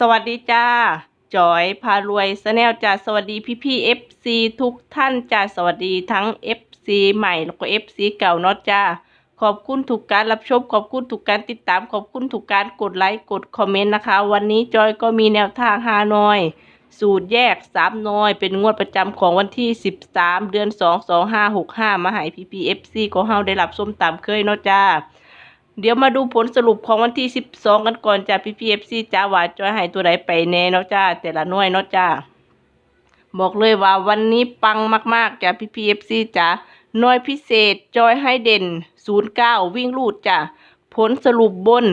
สวัสดีจ้าจอยพารวยสแนลจ้าสวัสดีพี่พี่เอฟซีทุกท่านจ้าสวัสดีทั้งเอฟซีใหม่แล้วก็เอฟซีเก่าเนาะจ้าขอบคุณทุกการรับชม ขอบคุณทุกการติดตาม ขอบคุณทุกการกดไลค์กดคอมเมนต์นะคะ วันนี้จอยก็มีแนวทางฮานอย สูตรแยกสามนอย เป็นงวดประจำของวันที่13เดือน2 2 5 6 5มาให้พีพีเอฟซีของเฮาได้รับส้มตามเคยเนาะจ้า เดี๋ยวมาดูผลสรุปของวันที่ 12 กันก่อนจ้าพีพีเอฟซีจ้าว่าจอยให้ตัวใดไปแน่เนาะจ้าแต่ละหน่วยเนาะจ้าบอกเลยว่าวันนี้ปังมากๆจ้าพีพีเอฟซีจ้าหน่วยพิเศษจอยให้เด่น 09 วิ่งลูดจ้าผลสรุปบน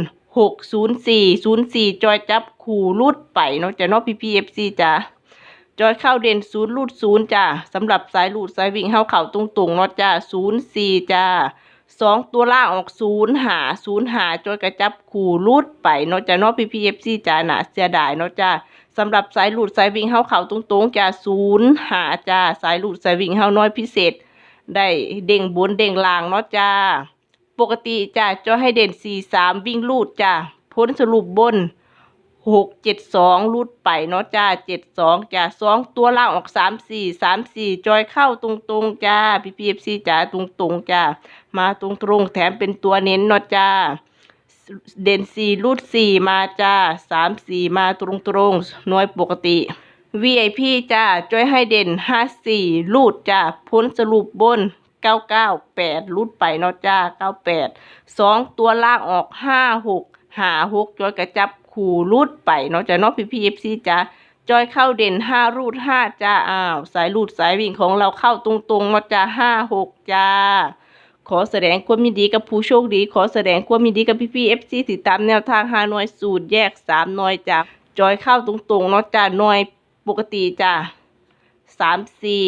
604 04 จอยจับขู่ลูดไปเนาะจ้าเนาะพีพีเอฟซีจ้าจอยเข้าเด่นศูนย์ลูดศูนย์จ้าสำหรับสายลูดสายวิ่งเข้าเข่าตรงๆเนาะจ้าศูนย์สี่จ้า สองตัวล่างออกศูนย์หาศูนย์หาจนกระจับขู่ลูดไปเนาะจ้าเนาะพีพีเอฟซีจ้าหนาเสียดายเนาะจ้าสำหรับสายลูดสายวิ่งเข้าเข่าตรงตรงๆจ้าศูนย์หาจ้าสายลูดสายวิ่งเข้าน้อยพิเศษ ได้เด้งบนเด้งล่างเนาะจ้าปกติจ้าจะให้เด่นสี่สามวิ่งลูดจ้าพ้นสรุปบน หกเจ็ดสองรูดไปเนาะจ้าเจ็ดสองจ้าสองตัวล่างออกสามสี่สามสี่จอยเข้าตรงตรงๆจ้าพีพีเอฟซีจ้าตรงตรงๆจ้ามาตรงตรงๆแถมเป็นตัวเน้นเนาะจ้าเด่นสี่รูดสี่มาจ้าสามสี่มาตรงตรงๆน่วยปกติ VIP จ้าจอยให้เด่นห้าสี่รูดจ้าพ้นสรุปบนเก้าเก้าแปดรูดไปเนาะจ้าเก้าแปดสองตัวล่างออกห้าหกหาหกจอยกระจับ ขู่รูดไปเนาะจ้าเนาะพี่พีเอฟซีจ้าจอยเข้าเด่นห้ารูดห้าจ้าอ้าว สายรูดสายวิ่งของเราเข้าตรงๆเนาะจ้าห้าหกจ้าขอแสดงความยินดีกับผู้โชคดี ขอแสดงความยินดีกับพี่พี่เอฟซีติดตามแนวทางหาน่วยสูตรแยกสามน่วยจ้าจอยเข้าตรงๆเนาะจ้าหน่วยปกติจ้าสามสี่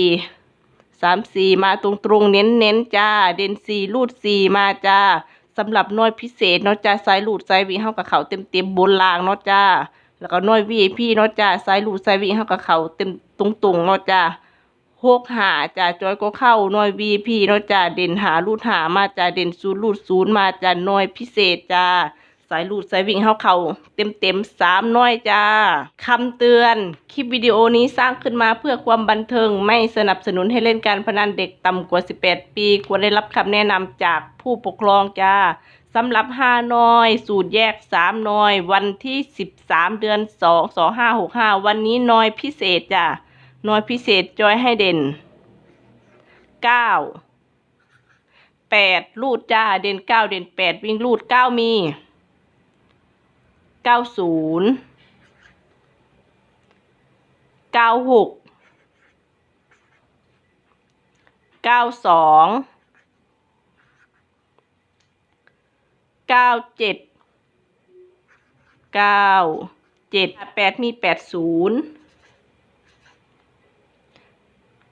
สามสี่มาตรงๆเน้นเน้นๆจ้า เด่นสี่รูดสี่มาจ้า สำหรับน้อยพิเศษเนาะจ้าสายลูดสายวิ่งเข้ากับเขาเต็มเต็มบนล่างเนาะจ้า แล้วก็น้อยวีพีเนาะจ้าสายลูดสายวิ่งเข้ากับเขาเต็มตรงๆเนาะจ้าหกหาจ้าจอยก็เข้าน้อยวีพี่เนาะจ้าเด่นหาลูดหามาจ้าเด่นศูนย์ลูดศูนย์มาจ้าน้อยพิเศษจ้า สายลูดสายวิ่งเข้าเขาเต็มเต็มสามน่วยจ้าคำเตือน คลิปวิดีโอนี้สร้างขึ้นมาเพื่อความบันเทิง ไม่สนับสนุนให้เล่นการพนันเด็กต่ำกว่า 18 ปี ควรได้รับคำแนะนำจากผู้ปกครองจ้าสำหรับห้าน้อย สูตรแยกสามน้อย วันที่13เดือน2 2565วันนี้น้อยพิเศษจ้าน่วยพิเศษจอยให้เด่นเก้าแปดรูดจ้าเด่นเก้าเด่นแปดวิ่งรูดเก้ามี เก้าศูนย์เก้าหกเก้าสองเก้าเจ็ดเก้าเจ็ดแปดมีแปดศูนย์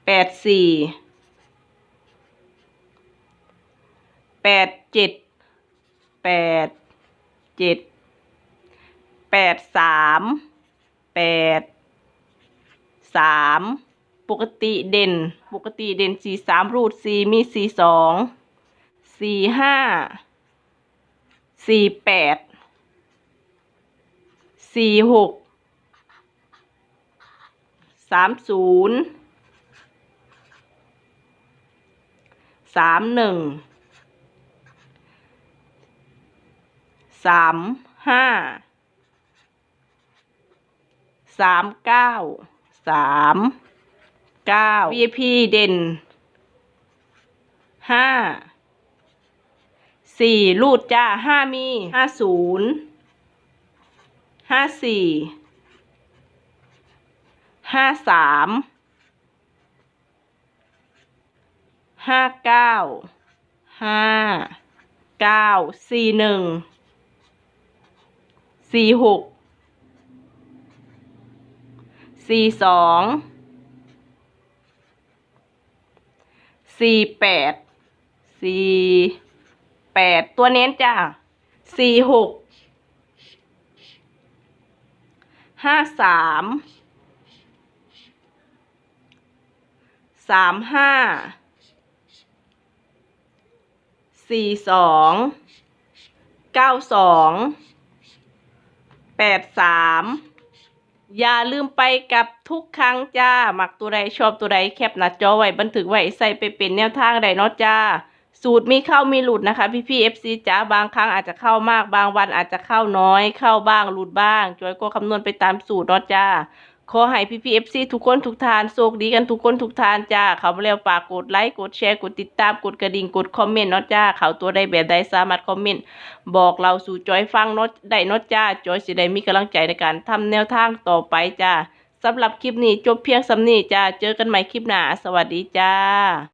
แปดสี่แปดเจ็ดแปดเจ็ด แปดสามแปดสามปกติเด่น ปกติเด่นสี่สามรูดสี่มีสี่สองสี่ห้าสี่แปดสี่หกสามศูนย์สามหนึ่งสามห้า สามเก้าสามเก้า VIP เด่นห้าสี่รูดจ้าห้ามีห้าศูนย์ห้าสี่ห้าสามห้าเก้าห้าเก้าสี่หนึ่งสี่หก สี่สองสี่แปดสี่แปดตัวเน้นจ้าสี่หกห้าสามสามห้าสี่สองเก้าสองแปดสาม อย่าลืมไปกับทุกครั้งจ้า หมักตัวใดชอบตัวใดแคปหน้าจอไว้บันทึกไว้ใส่ไปเป็นแนวทางใดเนาะจ้า สูตรมีเข้ามีหลุดนะคะ พี่พี่เอฟซีจ้าบางครั้งอาจจะเข้ามากบางวันอาจจะเข้าน้อย เข้าบ้างหลุดบ้างจอยก็คำนวณไปตามสูตรเนาะจ้า ขอให้พี่พีเอฟซีทุกคนทุกทานโชคดีกันทุกคนทุกทานจ้าเขามาแล้วฝากกดไลค์กดแชร์กดติดตามกดกระดิ่งกดคอมเมนต์เนาะจ้าเขาตัวได้แบบใดสามารถคอมเมนต์บอกเราสู่จอยฟังเนาะได้เนาะจ้าจอยสิได้มีกำลังใจในการทำแนวทางต่อไปจ้าสำหรับคลิปนี้จบเพียงสำนี้จ้าเจอกันใหม่คลิปหน้าสวัสดีจ้า